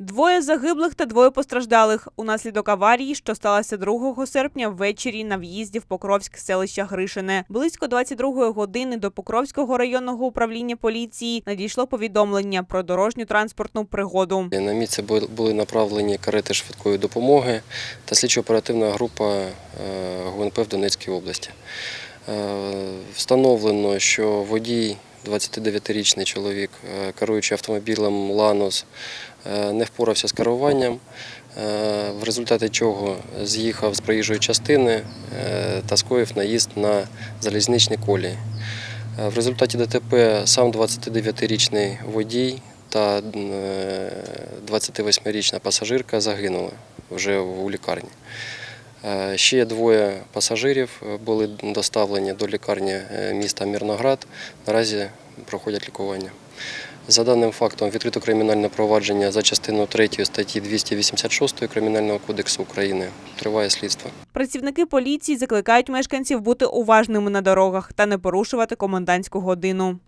Двоє загиблих та двоє постраждалих унаслідок аварії, що сталася 2 серпня ввечері на в'їзді в Покровськ селища Гришине. Близько 22 години до Покровського районного управління поліції надійшло повідомлення про дорожню транспортну пригоду. На місце бу- були направлені карети швидкої допомоги та слідчо-оперативна група е, ГУНП в Донецькій області. Е, Встановлено, що водій, 29-річний чоловік, е, керуючи автомобілем Ланос, не впорався з керуванням, е, в результаті чого з'їхав з проїжджої частини е, та скоїв наїзд на залізничні колії. Е, В результаті ДТП сам 29-річний водій та е, 28-річна пасажирка загинули вже у лікарні. Е, Ще двоє пасажирів е, були доставлені до лікарні е, міста Мірноград. Наразі проходять лікування. За даним фактом відкрито кримінальне провадження за частиною 3 статті 286 Кримінального кодексу України. Триває слідство. Працівники поліції закликають мешканців бути уважними на дорогах та не порушувати комендантську годину.